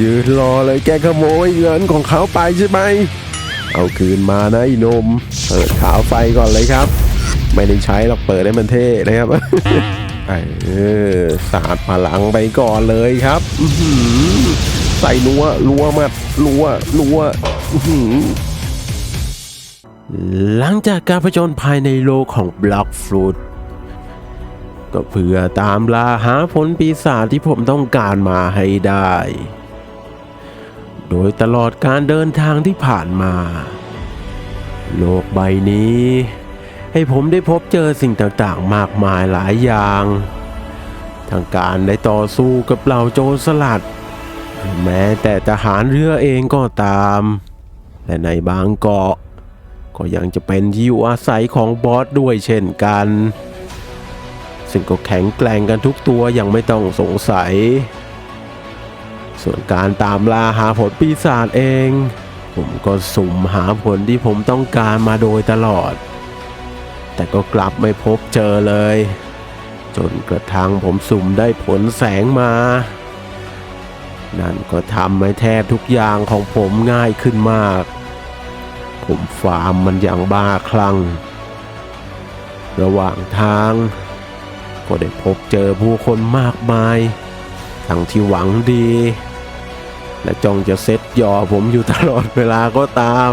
ยืนรอเลยแกขโมยเงินของเขาไปใช่ไหม เอาคืนมานะไอ้นม เปิดขาวไฟก่อนเลยครับ ไม่ได้ใช้หรอกเปิดให้มันเท่นะครับเออสาดพลังไปก่อนเลยครับใส่นัวรัวมัดรัวรัวอื้อหือหลังจากการผจญภายในโลกของบล็อกฟลูดก็เพื่อตามล่าหาผลปีศาจที่ผมต้องการมาให้ได้ โดยตลอดการเดินทางที่ผ่านมา โลกใบนี้ ให้ผมได้พบเจอสิ่งต่างๆ มากมายหลายอย่าง ทางการได้ต่อสู้กับเหล่าโจรสลัด แม้แต่ทหารเรือเองก็ตาม และในบางเกาะ ก็ยังจะเป็นที่อยู่อาศัยของบอสด้วยเช่นกัน ซึ่งก็แข็งแกร่งกันทุกตัวอย่างไม่ต้องสงสัย ส่วนการตามล่าหาผลปีศาจเอง ผมก็สุ่มหาผลที่ผมต้องการมาโดยตลอด แต่ก็กลับไม่พบเจอเลย จนกระทั่งผมสุ่มได้ผลแสงมา นั่นก็ทำให้แทบทุกอย่างของผมง่ายขึ้นมาก ผมฟาร์มมันอย่างบ้าคลั่ง ระหว่างทาง ก็ได้พบเจอผู้คนมากมาย ทั้งที่หวังดี และจ้องจะเซ็ตหยอผมอยู่ตลอดเวลาก็ตาม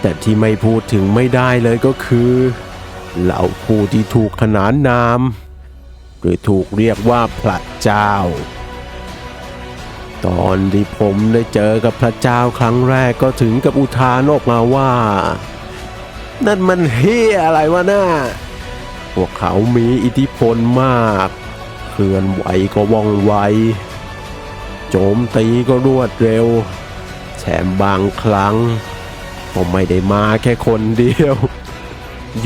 แต่ที่ไม่พูดถึงไม่ได้เลยก็คือเหล่าผู้ที่ถูกขนานนาม หรือถูกเรียกว่าพระเจ้า ตอนที่ผมได้เจอกับพระเจ้าครั้งแรกก็ถึงกับอุทานออกมาว่า นั่นมันเฮียอะไรวะน่าพวกเขามีอิทธิพลมาก เคลื่อนไหวก็ว่องไว จมตีก็รวดเร็ว แถมบางครั้งก็ไม่ได้มาแค่คนเดียว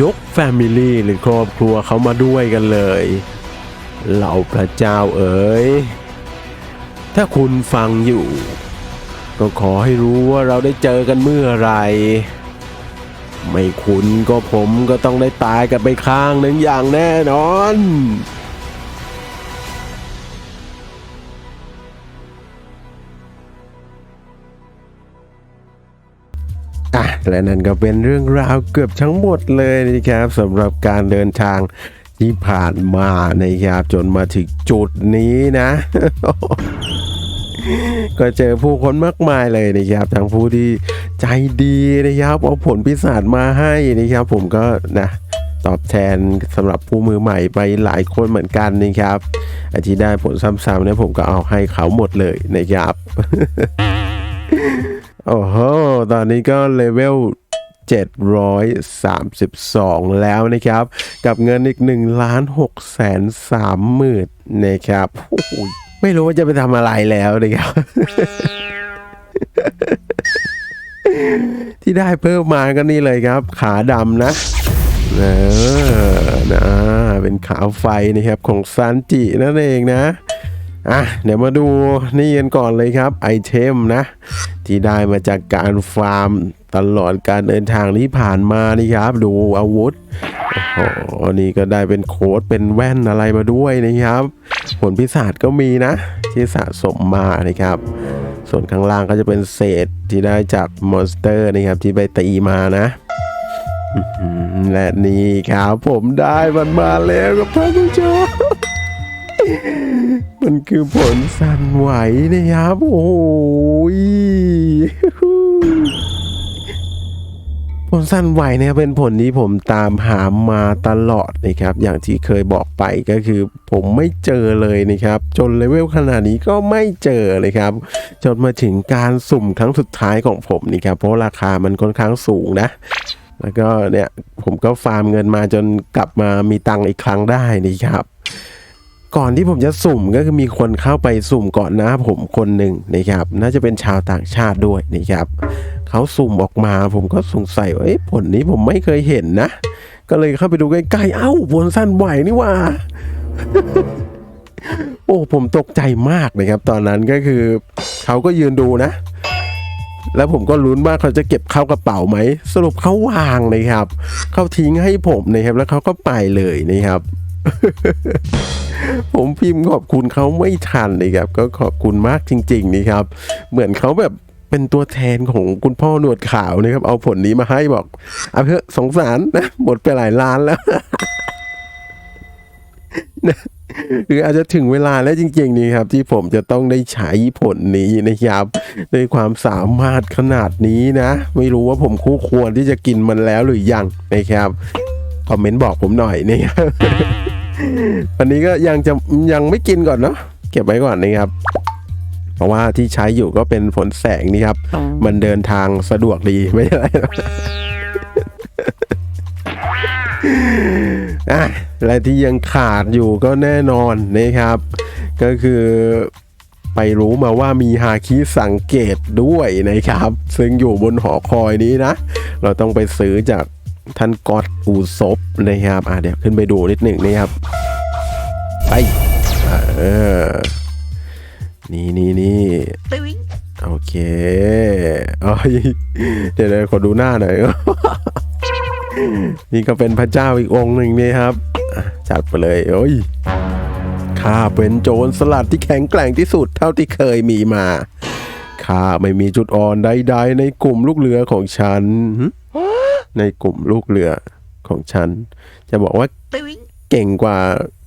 ยกแฟมิลี่หรือครอบครัวเขามาด้วยกันเลยเหล่าพระเจ้าเอ๋ยถ้าคุณฟังอยู่ ก็ขอให้รู้ว่าเราได้เจอกันเมื่อไรไม่คุณก็ผมก็ต้องได้ตายกันไปข้างหนึ่งอย่างแน่นอน และนั่นก็เป็นเรื่องราวเกือบทั้งหมดเลยนะครับสำหรับการเดินทางที่ผ่านมานะครับจนมาถึงจุดนี้นะ ก็เจอผู้คนมากมายเลยนะครับทั้งผู้ที่ใจดีนะครับเอาผลพิศาจมาให้นะครับ ผมก็นะตอบแทนสำหรับผู้มือใหม่ไปหลายคนเหมือนกันนะครับไอที่ได้ผลซ้ำๆเนี่ยผมก็เอาให้เขาหมดเลยนะครับ โอ้โห ตอนนี้ก็เลเวล732 แล้วนะครับ กับเงินอีก1ล้าน6แสน3หมื่นนะครับ ไม่รู้ว่าจะไปทำอะไรแล้วนะครับที่ได้เพิ่มมาก็นี่เลยครับ ขาดำนะเออนะเป็นขาไฟนะครับของซันจินั่นเองนะ อะเดี๋ยวมาดูนี่กันก่อนเลยครับไอเทมนะ ที่ได้มาจากการฟาร์มตลอดการเดินทางที่ผ่านมานี่ครับ ดูอาวุธโอ้โหนี่ก็ได้เป็นโค้ดเป็นแว่นอะไรมาด้วยนะครับ ผลพิศาจก็มีนะ ที่สะสมมานะครับ ส่วนข้างล่างก็จะเป็นเศษที่ได้จากมอนสเตอร์นะครับ ที่ไปตีมานะและนี่ครับผมได้มันมาแล้วครับท่านผู้ชม มันคือผลสั่นไหวนะครับ โอ้ยผลสั่นไหวเนี่ยเป็นผลที่ผมตามหามาตลอดนะครับ อย่างที่เคยบอกไปก็คือผมไม่เจอเลยนะครับ จนเลเวลขนาดนี้ก็ไม่เจอเลยครับ จนมาถึงการสุ่มครั้งสุดท้ายของผมนี่ครับ เพราะราคามันค่อนข้างสูงนะ แล้วก็เนี่ยผมก็ฟาร์มเงินมาจนกลับมามีตังค์อีกครั้งได้นี่ครับ ก่อนที่ผมจะสุ่มก็คือมีคนเข้าไปสุ่มก่อนนะผมคนหนึ่งนะครับ น่าจะเป็นชาวต่างชาติด้วยนะครับเขาสุ่มออกมาผมก็สงสัยว่าผลนี้ผมไม่เคยเห็นนะ ก็เลยเข้าไปดูใกล้ๆเอ้าผลสั้นไหวนี่ว่า โอ้ผมตกใจมากนะครับ ตอนนั้นก็คือเขาก็ยืนดูนะ แล้วผมก็ลุ้นว่าเขาจะเก็บเข้ากระเป๋าไหมสรุปเขาวางนะครับเขาทิ้งให้ผมนะครับ แล้วเขาก็ไปเลยนะครับ ผมพิมพ์ขอบคุณเขาไม่ทันเลยครับ ก็ขอบคุณมากจริง ๆ นี่ครับ เหมือนเขาแบบเป็นตัวแทนของคุณพ่อหนวดขาวนะครับ เอาผลนี้มาให้บอกเอาเถอสงสารนะหมดไปหลายล้านแล้วนะหรืออาจจะถึงเวลาแล้วจริง ๆ นี่ครับ ที่ผมจะต้องได้ใช้ผลนี้นะครับด้วยความสามารถขนาดนี้นะ ไม่รู้ว่าผมคู่ควรที่จะกินมันแล้วหรือยังนะครับ คอมเมนต์บอกผมหน่อยนะครับ วันนี้ก็ยังจะยังไม่กินก่อนเนาะเก็บไว้ก่อนนะครับ เพราะว่าที่ใช้อยู่ก็เป็นฝนแสงนี่ครับ มันเดินทางสะดวกดีไม่ใช่อะไรหรอกอะและที่ยังขาดอยู่ก็แน่นอนนะครับ ก็คือไปรู้มาว่ามีฮาคิสังเกตด้วยนะครับ ซึ่งอยู่บนหอคอยนี้นะ เราต้องไปซื้อจาก ท่านกอดอูซบนะครับอะเดี๋ยวขึ้นไปดูนิดหนึ่งนะครับไปเออนี่นี่นี่โอเคเอ้ยเดี๋ยวเดี๋ยวขอดูหน้าหน่อยนี่ก็เป็นพระเจ้าอีกองค์หนึ่งนี่ครับอะจัดไปเลยโอ้ยข้าเป็นโจรสลัดที่แข็งแกร่งที่สุดเท่าที่เคยมีมาข้าไม่มีจุดอ่อนใดๆในกลุ่มลูกเรือของฉันหึ ในกลุ่มลูกเรือของฉัน จะบอกว่าเก่งกว่า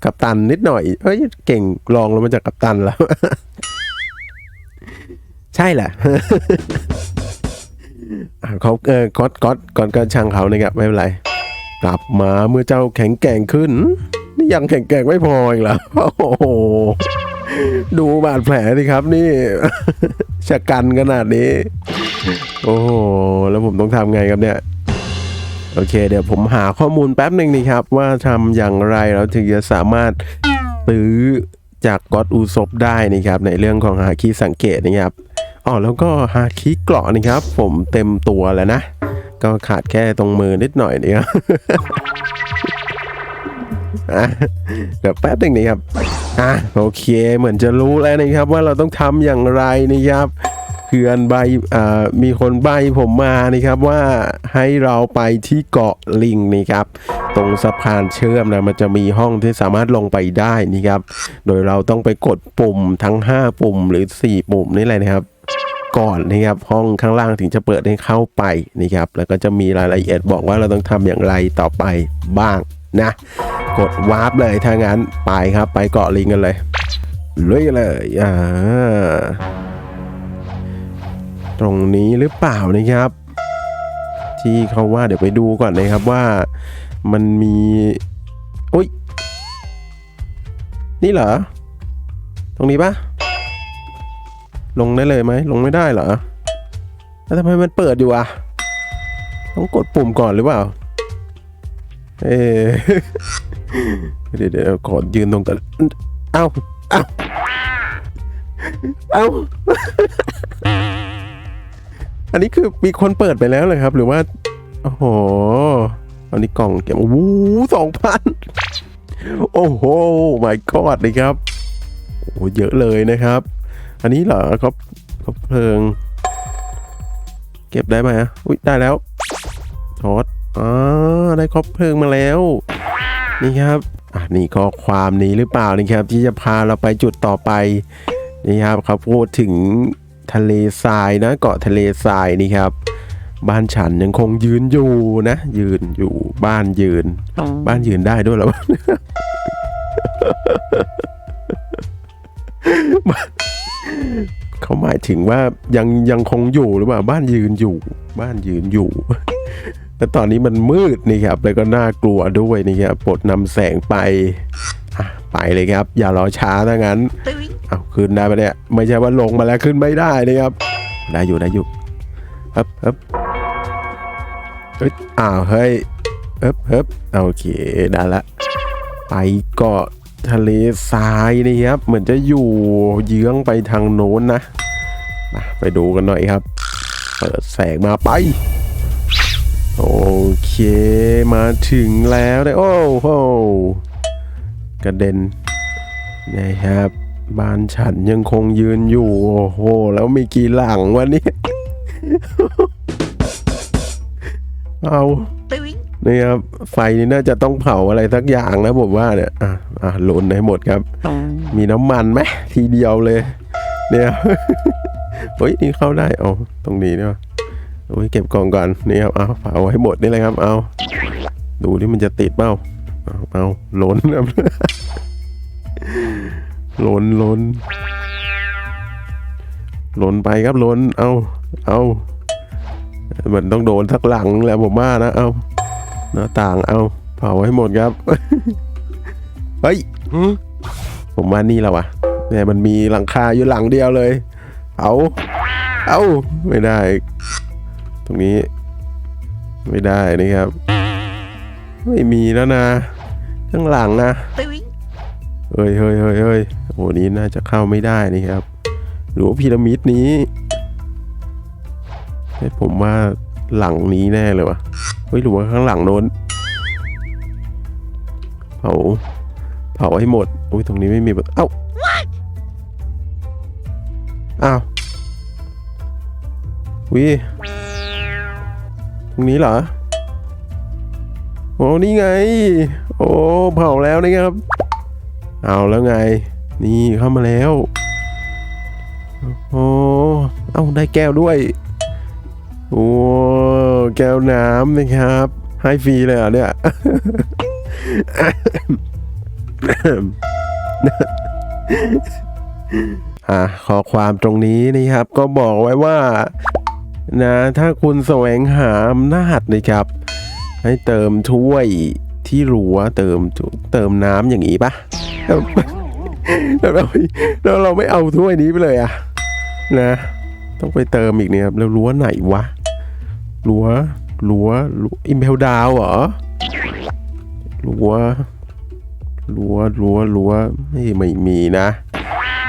กัปตันนิดหน่อยเฮ้ยเก่งรองลงมาจากกัปตันแล้ว ใช่แหละอะเขาเออก๊อตก๊อตก๊อตก็ช่างเขานะครับไม่เป็นไร กลับมาเมื่อเจ้าแข็งแกร่งขึ้น นี่ยังแข็งแกร่งไม่พออีกเหรอโอ้โหดูบาดแผลสิครับนี่ชะกันขนาดนี้ โอ้โหแล้วผมต้องทำไงครับเนี่ย โอเค เดี๋ยวผมหาข้อมูลแป๊บหนึ่งนี่ครับ ว่าทำอย่างไรเราถึงจะสามารถซื้อจากก๊อตอูซบได้นะครับ ในเรื่องของหาคีย์สังเกตนะครับอ๋อแล้วก็หาคีย์เกราะนะครับ ผมเต็มตัวแล้วนะ ก็ขาดแค่ตรงมือนิดหน่อยนี่ครับเดี๋ยวแป๊บหนึ่งนะครับอะโอเคเหมือนจะรู้แล้วนะครับว่าเราต้องทำอย่างไรนะครับ พื่อนใบมีคนใบผมมานะครับว่าให้เราไปที่เกาะลิงนี่ครับ ตรงสะพานเชื่อมนะมันจะมีห้องที่สามารถลงไปได้นี่ครับ โดยเราต้องไปกดปุ่มทั้ง 5 ปุ่มหรือ 4 ปุ่มนี่แหละนะครับก่อนนะครับห้องข้างล่างถึงจะเปิดให้เข้าไปนะครับ แล้วก็จะมีรายละเอียดบอกว่าเราต้องทำอย่างไรต่อไปบ้างนะ กดวาร์ปเลยถ้างั้นไปครับไปเกาะลิงกันเลยลุยเลยอ่า ตรงนี้หรือเปล่านะครับ ที่เขาว่าเดี๋ยวไปดูก่อนนะครับว่ามันมีอุ้ยนี่เหรอ ตรงนี้ปะลงได้เลยไหมลงไม่ได้เหรอแล้วทำไมมันเปิดอยู่อะ ต้องกดปุ่มก่อนหรือเปล่า เอเดี๋ยวเดี๋ยวขอยืนตรงกัน เอ้า เอ้า เอ้า อันนี้คือมีคนเปิดไปแล้วเลยครับ หรือว่า โอ้โหอันนี้กล่องเก็บโอ้โหสองพันโอ้โห my god เลยครับโอ้เยอะเลยนะครับ อันนี้เหรอครับครบเพลิง เก็บได้ไหมอะอุ้ยได้แล้วทอดอ่าได้ครบเพลิงมาแล้ว นี่ครับอะนี่ข้อความนี้หรือเปล่านี่ครับ ที่จะพาเราไปจุดต่อไปนี่ครับเขาพูดถึง ทะเลทรายนะ เกาะทะเลทรายนี่ครับ บ้านฉันยังคงยืนอยู่นะ ยืนอยู่บ้านยืน บ้านยืนได้ด้วยเหรอเขาหมายถึงว่ายังยังคงอยู่หรือเปล่าบ้านยืนอยู่ บ้านยืนอยู่แต่ตอนนี้มันมืดนี่ครับ แล้วก็น่ากลัวด้วยนี่ครับปลดนำแสงไปอะไปเลยครับ อย่ารอช้าถ้างั้น เอาขึ้นได้ปะเนี่ยไม่ใช่ว่าลงมาแล้วขึ้นไม่ได้นะครับได้อยู่ได้อยู่เฮ้บเฮ้บเฮ้ยอ้าวเฮ้ยเฮ้บเฮ้บโอเคได้ละไปเกาะทะเลทรายนี่ครับ เหมือนจะอยู่เยื้องไปทางโน้นนะมาไปดูกันหน่อยครับ เปิดแสงมาไป โอเคมาถึงแล้วได้โอ้โหกระเด็นนะครับ บ้านฉันยังคงยืนอยู่ โอ้โห แล้วมีกี่หลังวันนี้ เอานี่ครับ ไฟนี่น่าจะต้องเผาอะไรสักอย่างนะผมว่าเนี่ย อะอะหล่นให้หมดครับ มีน้ำมันไหมทีเดียวเลย เนี่ยเฮ้ยนี่เข้าได้เอาตรงนี้เนี่ยโอ้ยเก็บกล่องก่อนนี่ครับเอาเผาให้หมดนี่เลยครับ เอาดูที่มันจะติดเปล่าเอาเอาล้นครับ ล้นล้นลนไปครับลนเอาเอาเหมันต้องโดนทักหลังแหละผมว่านะเอาหน้าต่างเอาเผาให้หมดครับเฮ้ยผมว่านี่แล้ววะเนี่ยมันมีหลังคาอยู่หลังเดียวเลย เอาเอาไม่ได้ ตรงนี้ ไม่ได้นี่ครับ ไม่มีแล้วนะข้างหลังนะ เฮ้ยเฮ้ยเฮ้ยเฮ้ยโอ้นี้น่าจะเข้าไม่ได้นี่ครับ หรือว่าพีระมิดนี้เฮ้ผมว่าหลังนี้แน่เลยวะเฮ้ยหรือว่าข้างหลังโน้น เผา เผาให้หมด อุ้ยตรงนี้ไม่มีเอ้าอ้าววิตรงนี้เหรอ โอ้นี่ไง โอ้ เผาแล้วนะครับ เอาแล้วไง นี่เข้ามาแล้ว โอ้เอ้าได้แก้วด้วย โอ้แก้วน้ำนะครับ ให้ฟรีเลยเหรอเนี่ยอะขอความตรงนี้นะครับ ก็บอกไว้ว่า นะ ถ้าคุณแสวงหาอำนาจนะครับ ให้เติมถ้วยที่รั้วเติมเติมน้ำอย่างนี้ปะ แล้วเราแล้วเราไม่เอาถ้วยนี้ไปเลยอะนะ ต้องไปเติมอีกเนี่ยครับแล้วรั้วไหนวะรั้วรั้วอิมเพลดาวเหรอรั้วรั้วรั้วรั้วไม่ไม่มีนะ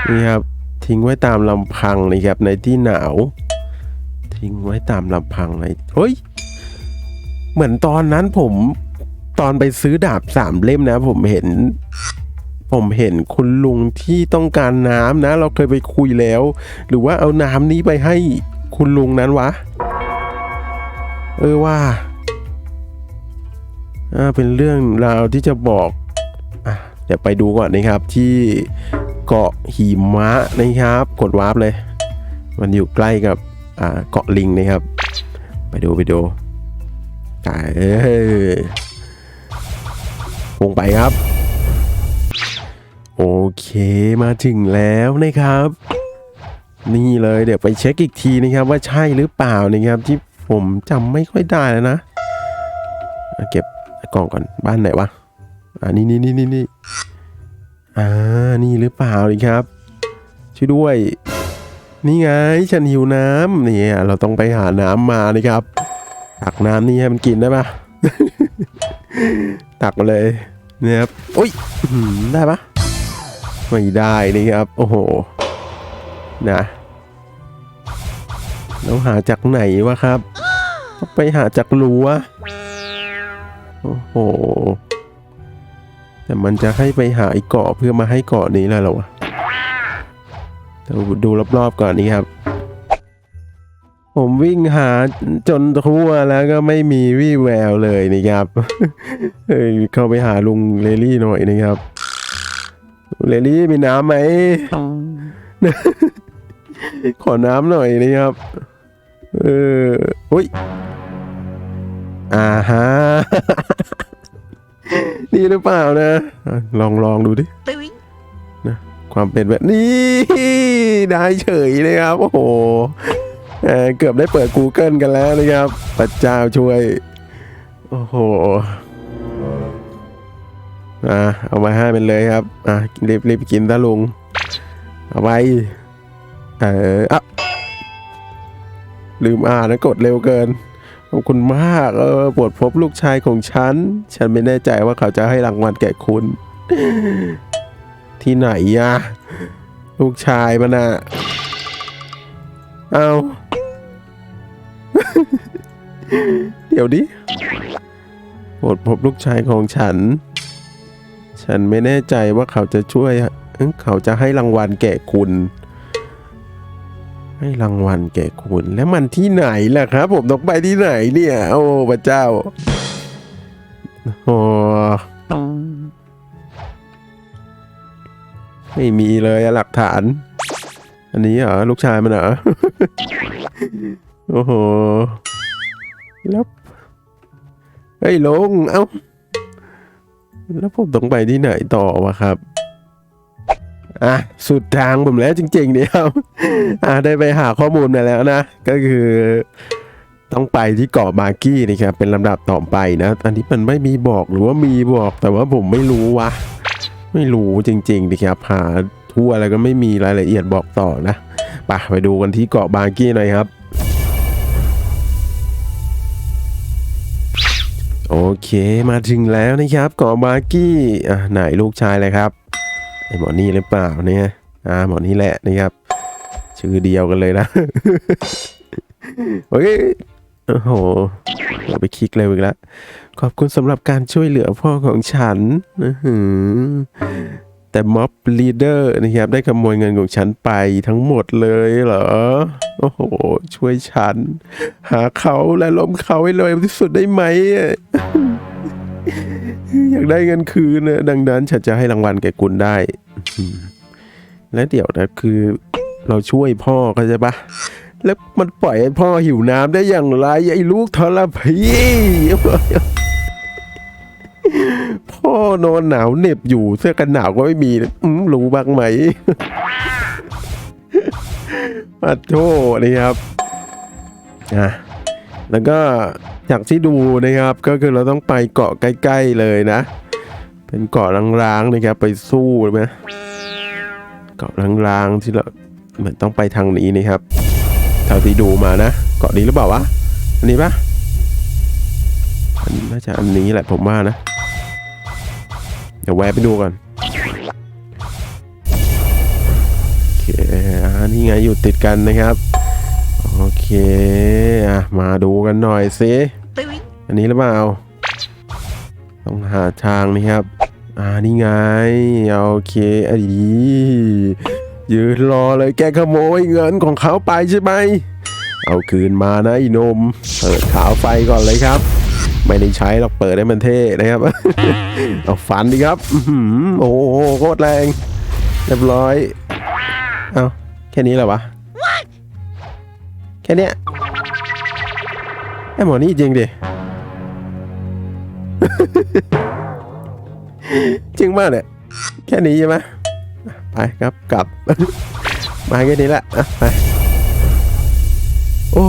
นี่ครับทิ้งไว้ตามลำพังนะครับในที่หนาว ทิ้งไว้ตามลำพังในเฮ้ยเหมือนตอนนั้นผมตอนไปซื้อดาบสามเล่มนะ ผมเห็น ผมเห็นคุณลุงที่ต้องการน้ำนะ เราเคยไปคุยแล้ว หรือว่าเอาน้ำนี้ไปให้คุณลุงนั้นวะ เออว่าเป็นเรื่องราวที่จะบอกอะเดี๋ยวไปดูก่อนนะครับที่เกาะหิมะนะครับ กดวาร์ปเลย มันอยู่ใกล้กับอ่าเกาะลิงนะครับ ไปดูไปดูตายเออวงไปครับ โอเคมาถึงแล้วนะครับ นี่เลยเดี๋ยวไปเช็คอีกทีนะครับว่าใช่หรือเปล่านะครับที่ผมจำไม่ค่อยได้แล้วนะเก็บกล่องก่อนบ้านไหนวะอ่านี่นี่นี่นี่นี่อ่านี่หรือเปล่านี่ครับ ช่วยด้วย นี่ไงฉันหิวน้ำนี่เราต้องไปหาน้ำมานะครับ ตักน้ำนี่ให้มันกินได้ปะตักมาเลยนี่ครับอุ้ยอื้อหือได้ปะ ไม่ได้นี่ครับ โอ้โห นะแล้วหาจากไหนวะครับ ไปหาจากรั้วโอ้โห แต่มันจะให้ไปหาไอ้เกาะเพื่อมาให้เกาะนี้แล้วหรอวะเดี๋ยวดูรอบๆก่อนนี้ครับ ผมวิ่งหาจนทั่วแล้วก็ไม่มีวี่แววเลยนี่ครับเฮ้ยเข้าไปหาลุงเลลี่หน่อยนะครับ เลลี่มีน้ำไหม ขอน้ำหน่อยนะครับ เอออุ้ย อ่าฮะ นี่หรือเปล่านะอะลองลองดูดิความเป็นแบบนี้ ได้เฉยเลยครับ โอ้โหเอ่อเกือบได้เปิด Google กันแล้วนะครับพระเจ้าช่วย โอ้โห อะเอามาให้เป็นเลยครับอะรีบรีบกินซะลุงเอาไว้เอออะลืมอ่านนะกดเร็วเกินขอบคุณมากเออปวดพบลูกชายของฉัน ฉันไม่แน่ใจว่าเขาจะให้รางวัลแก่คุณ ที่ไหนอะลูกชายมันอะเอาเดี๋ยวดิปรดพบลูกชายของฉัน ฉันไม่แน่ใจว่าเขาจะช่วย เขาจะให้รางวัลแก่คุณ ให้รางวัลแก่คุณ แล้วมันที่ไหนล่ะครับ ผมต้องไปที่ไหนเนี่ย โอ้พระเจ้าโอ้ไม่มีเลยหลักฐาน อันนี้เหรอลูกชายมันเหรอ โอ้โห แล้ว เฮ้ยลง เอ้า แล้วผมต้องไปที่ไหนต่อวะครับ อะ สุดทางผมแล้วจริงๆเนี่ยครับ อะได้ไปหาข้อมูลมาแล้วนะ ก็คือต้องไปที่เกาะบากี้นะครับ เป็นลำดับต่อไปนะ อันนี้มันไม่มีบอกหรือว่ามีบอกแต่ว่าผมไม่รู้วะ ไม่รู้จริงๆนะครับ หาทั่วอะไรก็ไม่มีรายละเอียดบอกต่อนะ ไปไปดูกันที่เกาะบากี้หน่อยครับ โอเคมาถึงแล้วนะครับเกาะบากี้อะไหนลูกชายเลยครับไอหมอนี่หรือเปล่าเนี่ยอ่าหมอนี่แหละนะครับ ชื่อเดียวกันเลยนะโอเคโอ้โหเราไปคลิกเลยอีกแล้วขอบคุณสำหรับการช่วยเหลือพ่อของฉันนะฮือ แต่ม็อบลีเดอร์นะครับได้ขโมยเงินของฉันไปทั้งหมดเลยเหรอ โอ้โห ช่วยฉัน หาเขาและล้มเขาให้เร็วที่สุดได้ไหม อยากได้เงินคืนนะดังนั้นฉันจะให้รางวัลแก่คุณได้ และเดี๋ยวนะคือเราช่วยพ่อเข้าใจปะแล้วมันปล่อยให้พ่อหิวน้ำได้อย่างไรไอ้ลูกทรพี นอนหนาวเหน็บอยู่เสื้อกันหนาวก็ไม่มีอืมรู้บ้างไหมปัดโทนี่ครับอะแล้วก็จากที่ดูนะครับก็คือเราต้องไปเกาะใกล้ ๆเลยนะ เป็นเกาะร้างๆนะครับไปสู้ไหมเกาะร้างๆที่เราเหมือนต้องไปทางนี้นะครับเท่าที่ดูมานะ เกาะนี้หรือเปล่าวะอันนี้ปะอันน่าจะอันนี้แหละผมว่านะ เดี๋ยวแวะไปดูก่อนโอเคอ่านี่ไงอยู่ติดกันนะครับ โอเคอะมาดูกันหน่อยสิอันนี้หรือเปล่าต้องหาทางนี่ครับ อ่านี่ไงโอเคอันนี้ยืนรอเลยแกขโมยเงินของเขาไปใช่ไหมเอาคืนมานะไอ้นมเปิดขาวไฟก่อนเลยครับ ไม่ได้ใช้หรอกเปิดให้มันเท่นะครับ เอาฟันดีครับโอ้โหโคตรแรง เรียบร้อย เอาแค่นี้เหรอวะ แค่เนี้ยไอหมอนี่จริงดิ จริงมากเนี่ยแค่นี้ใช่ไหมไปครับกลับ มาแค่นี้แหละอะไป โอ้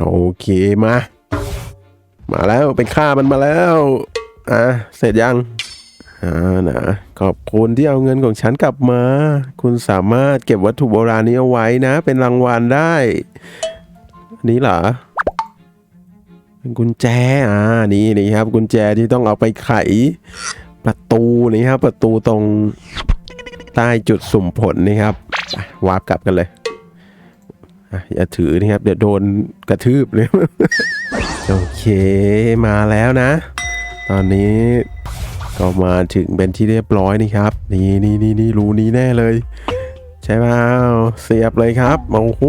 โอเคมา มาแล้วไปฆ่ามันมาแล้วอะเสร็จยังอ่านะขอบคุณที่เอาเงินของฉันกลับมา คุณสามารถเก็บวัตถุโบราณนี้เอาไว้นะ เป็นรางวัลได้ นี้เหรอเป็นกุญแจอ่านี่นี่ครับ กุญแจที่ต้องเอาไปไข ประตูนี่ครับ ประตูตรงใต้จุดสุ่มผลนี่ครับวาร์ปกลับกันเลยอะอย่าถือนี่ครับเดี๋ยวโดนกระทืบเลย โอเคมาแล้วนะ ตอนนี้ก็มาถึงเป็นที่เรียบร้อยนี่ครับ นี่นี่นี่นี่รูนี้แน่เลย ใช่ไหมเสียบเลยครับโอ้โห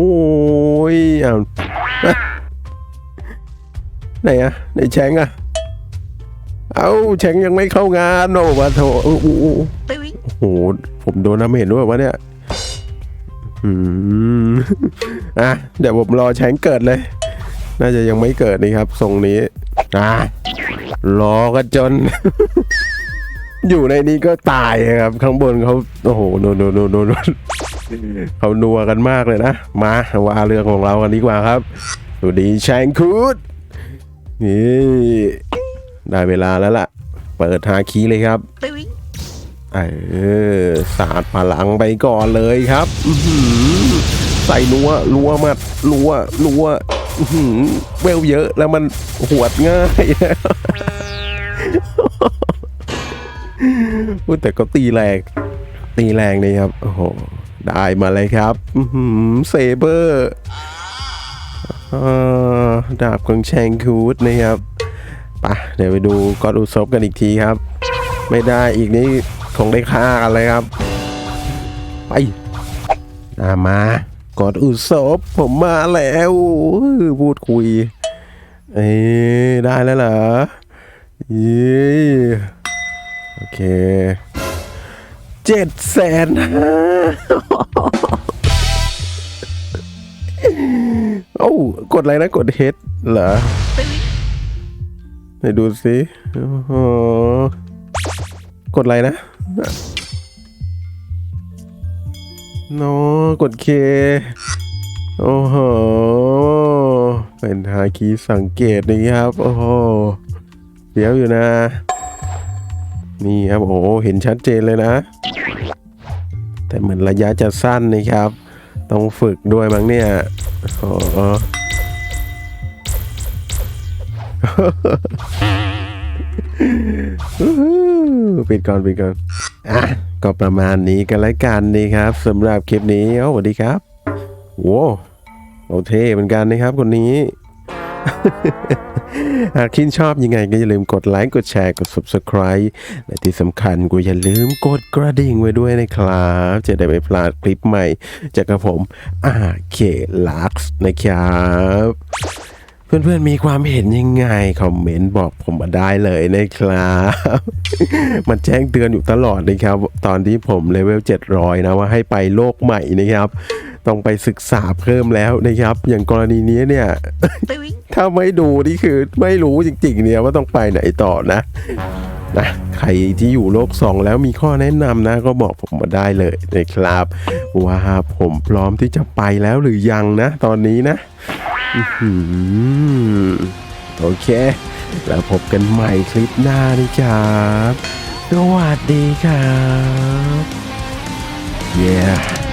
อ้าวไหนอะไหนแชงอะเอาแชงยังไม่เข้างานโอ้มาโถโอ้โหโอ้โหผมโดนน้ำเห็นด้วยวะเนี่ยอืมอะเดี๋ยวผมรอแชงเกิดเลย น่าจะยังไม่เกิดนี่ครับทรงนี้อะรอกันจน อยู่ในนี้ก็ตายครับ ข้างบนเขาโอ้โหโนโนโนโนโนเขานัวกันมากเลยนะ มาว่าเรื่องของเรากันดีกว่าครับสวัสดีแชงคูดนี่ได้เวลาแล้วล่ะ เปิดหาคีเลยครับเออสาดพลังไปก่อนเลยครับใส่นัวรัวมัดรัวรัว เวลเยอะแล้วมันหวดง่ายพูดแต่ก็ตีแรงตีแรงนี่ครับโอ้โหได้มาเลยครับเซเบอร์ดาบของแชงคูดนะครับปะเดี๋ยวไปดูกอดอุซบกันอีกทีครับ ไม่ได้อีกนี้คงได้ฆ่ากันเลยครับ ไปอ่ามา กอดอุศบผมมาแล้วพูดคุย เอ้ได้แล้วเหรอยี่โอเคเจ็ดแสนห้าโอ้กดอะไรนะ กดเฮดเหรอไหนดูสิโอ้กดอะไรนะ โนกดเค โอ้โห เป็นฮาคีสังเกตนะครับ โอ้โหเดี๋ยวอยู่นะ นี่ครับโอ้โหเห็นชัดเจนเลยนะ แต่เหมือนระยะจะสั้นนะครับ ต้องฝึกด้วยมั้งเนี่ยโอ้โหปิดก่อนปิดก่อนอะ ก็ประมาณนี้กันแล้วกันนี่ครับสำหรับคลิปนี้เอาสวัสดีครับโว้โอเท่เหมือนกันนะครับคนนี้ หากชื่นชอบยังไงก็อย่าลืมกดไลค์กดแชร์กด subscribe และที่สำคัญก็อย่าลืมกดกระดิ่งไว้ด้วยนะครับ จะได้ไม่พลาดคลิปใหม่ จากกระผมอาเคลักซ์นะครับ เพื่อนๆมีความเห็นยังไง คอมเมนต์บอกผมมาได้เลยนะครับ มันแจ้งเตือนอยู่ตลอดนะครับ ตอนที่ผมเลเวล700 นะว่าให้ไปโลกใหม่นะครับ ต้องไปศึกษาเพิ่มแล้วนะครับ อย่างกรณีนี้เนี่ย ถ้าไม่ดูนี่คือไม่รู้จริงๆเนี่ยว่าต้องไปไหนต่อนะนะใครที่อยู่โลกสองแล้วมีข้อแนะนำนะก็บอกผมมาได้เลยนะครับ ว่าผมพร้อมที่จะไปแล้วหรือยังนะ ตอนนี้นะอื้อหือโอเค แล้วพบกันใหม่คลิปหน้านะครับสวัสดีครับ yeah